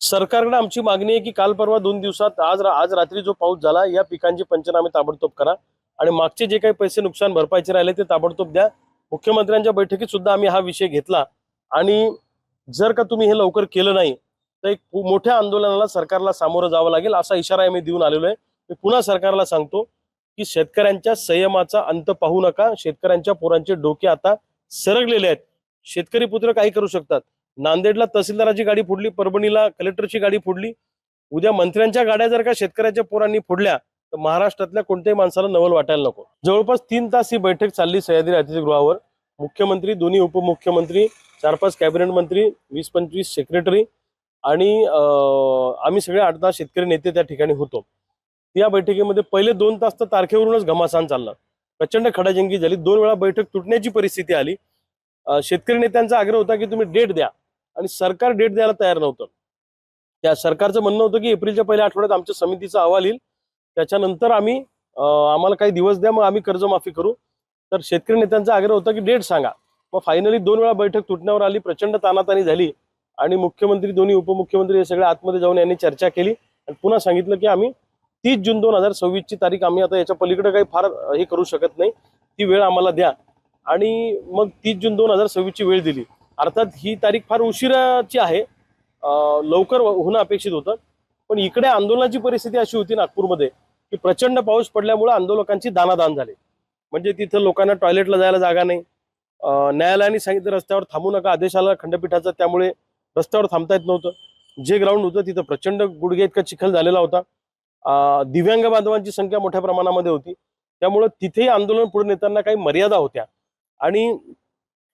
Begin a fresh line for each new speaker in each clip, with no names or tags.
सरकारकडे आमची मागणी आहे की काल परवा दोन दिवसात आज आज रात्री जो पाऊस झाला या पिकांचे पंचनामे ताबडतोब करा. आणि मागचे जे काही पैसे नुकसान भरपाईचे राहिले ते ताबडतोब द्या. मुख्यमंत्र्यांच्या बैठकीत सुद्धा आम्ही हा विषय घेतला. आणि जर का तुम्ही हे लवकर केलं नाही तर एक मोठ्या आंदोलनाला सरकारला सामोरं जावं लागेल असा इशारा आम्ही देऊन आलेलो आहे. मी पुन्हा सरकारला सांगतो की शेतकऱ्यांच्या संयमाचा अंत पाहू नका. शेतकऱ्यांच्या पोरांचे डोके आता सरगलेले आहेत. शेतकरी पुत्र काही करू शकतात. नांदेडला तहसीलदाराची गाडी फोडली परभणीला कलेक्टरची गाडी फोडली. उद्या मंत्र्यांच्या गाड्या जर का शेतकऱ्याच्या पोरांनी फोडल्या तर महाराष्ट्रातल्या कोणत्याही माणसाला नवल वाटायला नको. जवळपास तीन तास ही बैठक चालली सह्याद्री अतिथीगृहावर. मुख्यमंत्री दोन्ही उपमुख्यमंत्री चार पाच कॅबिनेट मंत्री वीस पंचवीस सेक्रेटरी आणि आम्ही सगळे आठ दहा शेतकरी नेते त्या ठिकाणी होतो. या बैठकीमध्ये पहिले दोन तास तर तारखेवरूनच घमासान चालला. प्रचंड खडाजंगी झाली. दोन वेळा बैठक तुटण्याची परिस्थिती आली. शेतकरी नेत्यांचा आग्रह होता की तुम्ही डेट द्या. आणि सरकार डेट द्यायला तयार नव्हतं. त्या सरकारचं म्हणणं होतं की एप्रिलच्या पहिल्या आठवड्यात आमच्या समितीचा अहवाल येईल. त्याच्यानंतर आम्ही आम्हाला काही दिवस द्या मग आम्ही कर्जमाफी करू. तर शेतकरी नेत्यांचा आग्रह होता की डेट सांगा. मग फायनली दोन वेळा बैठक तुटण्यावर आली प्रचंड तानातानी झाली आणि मुख्यमंत्री दोन्ही उपमुख्यमंत्री हे सगळे आतमध्ये जाऊन यांनी चर्चा केली आणि पुन्हा सांगितलं की आम्ही तीस जून दोन हजार सव्वीसची तारीख आम्ही आता याच्या पलीकडे काही फार हे करू शकत नाही. ती वेळ आम्हाला द्या. आणि मग तीस जून दोन हजार सव्वीसची वेळ दिली. अर्थात ही तारीख फार उशिराची आहे. लवकर होणं अपेक्षित होतं. पण इकडे आंदोलनाची परिस्थिती अशी होती नागपूरमध्ये की प्रचंड पाऊस पडल्यामुळे आंदोलकांची दानादान झाली. म्हणजे तिथं लोकांना टॉयलेटला जायला जागा नाही. न्यायालयाने सांगितलं रस्त्यावर थांबू नका. आदेश आला खंडपीठाचा त्यामुळे रस्त्यावर थांबता येत नव्हतं. जे ग्राउंड होतं तिथं प्रचंड गुडघे इतका चिखल झालेला होता. दिव्यांग बांधवांची संख्या मोठ्या प्रमाणामध्ये होती. त्यामुळं तिथेही आंदोलन पुढे नेताना काही मर्यादा होत्या. आणि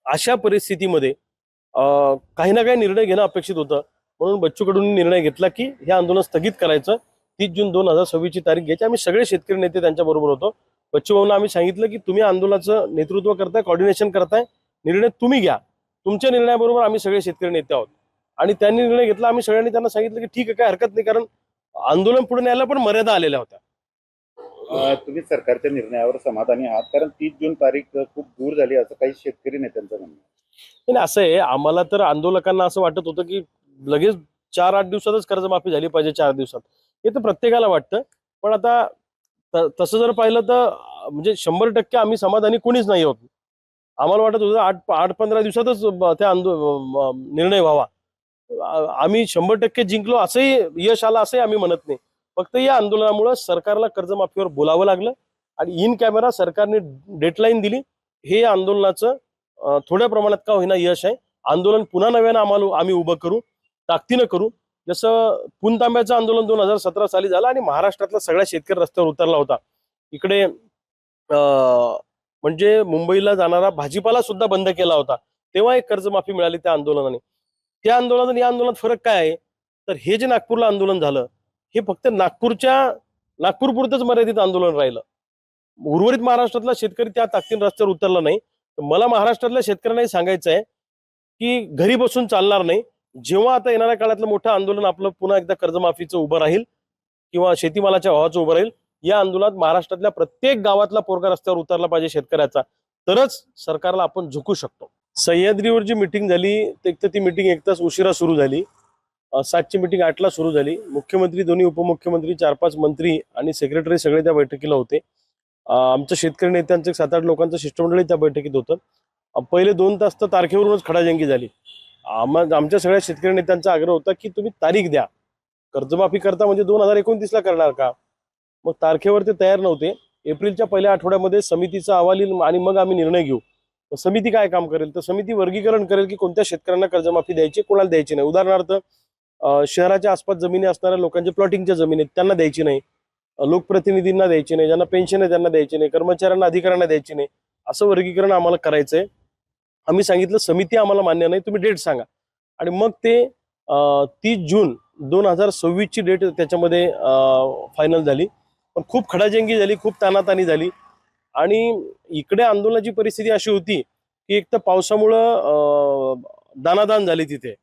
अशा परिस्थितीमध्ये काही ना काही निर्णय घेणं अपेक्षित होतं. म्हणून बच्चू कडून निर्णय घेतला की हे आंदोलन स्थगित करायचं. तीस जून दोन हजार सव्वीसची तारीख घ्यायची. आम्ही सगळे शेतकरी नेते त्यांच्या बरोबर होतो. बच्चू भाऊंना आम्ही सांगितलं की तुम्ही आंदोलनाचं नेतृत्व करताय कॉर्डिनेशन करताय. निर्णय तुम्ही घ्या. तुमच्या निर्णयाबरोबर आम्ही सगळे शेतकरी नेते आहोत. आणि त्यांनी निर्णय घेतला. आम्ही सगळ्यांनी त्यांना सांगितलं की ठीक आहे काय हरकत नाही कारण आंदोलन पुढे न्यायला पण मर्यादा आलेल्या होत्या.
तुम्ही सरकारच्या निर्णयावर समाधानी आहात कारण तीस जून तारीख खूप दूर झाली असं काही शेतकरी नेत्यांचं म्हणणं
नाही असं आहे. आम्हाला तर आंदोलकांना असं वाटत होतं की लगेच चार आठ दिवसातच कर्जमाफी झाली पाहिजे चार दिवसात. हे तर प्रत्येकाला वाटतं. पण आता तसं जर पाहिलं तर म्हणजे शंभर टक्के आम्ही समाधानी कोणीच नाही होत आम्हाला वाटत होतं आठ आठ पंधरा दिवसातच त्या आंदो निर्णय व्हावा. आम्ही शंभर टक्के जिंकलो असंही यश आलं असंही आम्ही म्हणत नाही. फक्त या आंदोलनामुळे सरकारला कर्जमाफीवर बोलावं लागलं आणि इन कॅमेरा सरकारने डेडलाईन दिली. हे आंदोलनाचं थोड्या प्रमाणात का होईना यश आहे. आंदोलन पुन्हा नव्यानं आम्हाला आम्ही उभं करू ताकदीनं करू. जसं पुनतांब्याचं आंदोलन दोन हजार सतरा साली झालं आणि महाराष्ट्रातला सगळ्या शेतकरी रस्त्यावर उतरला होता. इकडे अं, म्हणजे मुंबईला जाणारा भाजीपाला सुद्धा बंद केला होता. तेव्हा एक कर्जमाफी मिळाली त्या आंदोलनाने. त्या आंदोलनात आणि या आंदोलनात फरक काय आहे? तर हे जे नागपूरला आंदोलन झालं हे फक्त नागपूरच्या नागपूरपुरतंच मर्यादित आंदोलन राहिलं. उर्वरित महाराष्ट्रातला शेतकरी त्या ताकदीन रस्त्यावर उतरला नाही. मला महाराष्ट्रातल्या शेतकऱ्यांनाही सांगायचं आहे की घरी बसून चालणार नाही. जेव्हा आता येणाऱ्या काळातलं मोठं आंदोलन आपलं पुन्हा एकदा कर्जमाफीचं उभं राहील किंवा शेतीमालाच्या भावाचं उभं राहील या आंदोलनात महाराष्ट्रातल्या प्रत्येक गावातला पोरगा रस्त्यावर उतरला पाहिजे शेतकऱ्याचा. तरच सरकारला आपण झुकू शकतो. सह्याद्रीवर जी मिटिंग झाली ते एक तर ती मिटिंग एक तास उशिरा सुरू झाली. सातची मिटिंग आठला सुरू झाली. मुख्यमंत्री दोन्ही उपमुख्यमंत्री चार पाच मंत्री आणि सेक्रेटरी सगळे त्या बैठकीला होते. आमच्या शेतकरी नेत्यांचं सात आठ लोकांचं शिष्टमंडळी त्या बैठकीत होतं. पहिले दोन तास तर तारखेवरूनच खडाजंगी झाली. आम्हा आमच्या सगळ्या शेतकरी नेत्यांचा आग्रह होता की तुम्ही तारीख द्या. कर्जमाफी करता म्हणजे दोन हजार एकोणतीसला करणार का? मग तारखेवर ते तयार नव्हते. एप्रिलच्या पहिल्या आठवड्यामध्ये समितीचा अहवाल येईल आणि मग आम्ही निर्णय घेऊ. तर समिती काय काम करेल? तर समिती वर्गीकरण करेल की कोणत्या शेतकऱ्यांना कर्जमाफी द्यायची कोणाला द्यायची नाही. उदाहरणार्थ शहराच्या आसपास जमिनी असणाऱ्या लोकांच्या प्लॉटिंगच्या जमिनी आहेत त्यांना द्यायची नाही. लोकप्रतिनिधींना द्यायची नाही ज्यांना पेन्शन आहे त्यांना द्यायची नाही कर्मचाऱ्यांना अधिकाऱ्यांना द्यायची नाही असं वर्गीकरण आम्हाला करायचंय. आम्ही सांगितलं समिती आम्हाला मान्य नाही तुम्ही डेट सांगा. आणि मग ते तीस जून दोन हजार सव्वीसची डेट त्याच्यामध्ये फायनल झाली. पण खूप खडाजंगी झाली खूप तानातानी झाली. आणि इकडे आंदोलनाची परिस्थिती अशी होती की एक तर पावसामुळं दानादान झाली तिथे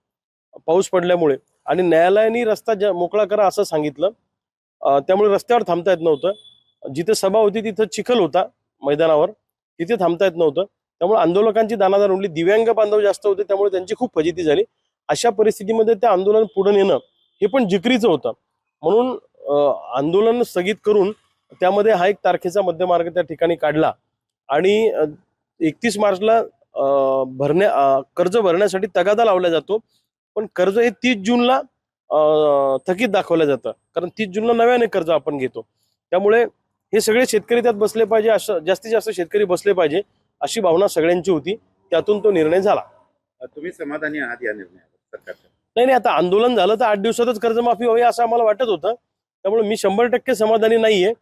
पाऊस पडल्यामुळे. आणि न्यायालयाने रस्ता ज- मोकळा करा असं सांगितलं. त्यामुळे रस्त्यावर थांबता येत नव्हतं. जिथे सभा होती तिथं चिखल होता मैदानावर. तिथे थांबता येत नव्हतं. त्यामुळे आंदोलकांची दानादार उडली. दिव्यांग बांधव जास्त होते त्यामुळे त्यांची खूप फजिती झाली. अशा परिस्थितीमध्ये ते आंदोलन पुढे नेणं हे पण जिकरीचं होतं. म्हणून आंदोलन स्थगित करून त्यामध्ये हा एक तारखेचा मध्यमार्ग त्या ठिकाणी काढला. आणि एकतीस मार्चला भरण्या कर्ज भरण्यासाठी तगादा लावला जातो. पण कर्ज हे तीस जूनला थकीत दाखवलं जातं. कारण तीस जूनला नव्याने कर्ज आपण घेतो. त्यामुळे हे सगळे शेतकरी त्यात बसले पाहिजे असं जास्तीत जास्त शेतकरी बसले पाहिजे अशी भावना सगळ्यांची होती. त्यातून तो निर्णय झाला.
तुम्ही समाधानी आहात या निर्णयावर सरकारच्या?
नाही नाही आता आंदोलन झालं तर आठ दिवसातच कर्जमाफी व्हावी असं आम्हाला वाटत होतं. त्यामुळे मी शंभर टक्के समाधानी नाहीये.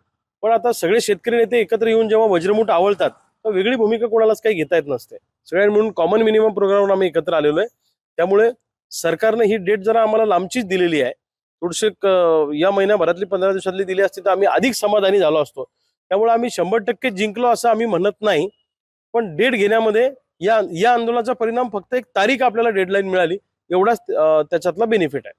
पण आता सगळे शेतकरी नेते एकत्र येऊन जेव्हा वज्रमूठ आवळतात तर वेगळी भूमिका कोणालाच काही घेता येत नसते. सगळ्यांनी म्हणून कॉमन मिनिमम प्रोग्रामवर आम्ही एकत्र आलेलो आहे. त्यामुळे सरकारने ही डेट जरा आम्हाला लांबचीच दिलेली आहे. थोडीशी या महिन्याभरातली पंधरा दिवसातली दिली असती तर आम्ही अधिक समाधानी झालो असतो. त्यामुळे आम्ही शंभर टक्के जिंकलो असं आम्ही म्हणत नाही. पण डेट घेण्यामध्ये या या आंदोलनाचा परिणाम फक्त एक तारीख आपल्याला डेडलाईन मिळाली. एवढाच त्याच्यातला बेनिफिट आहे.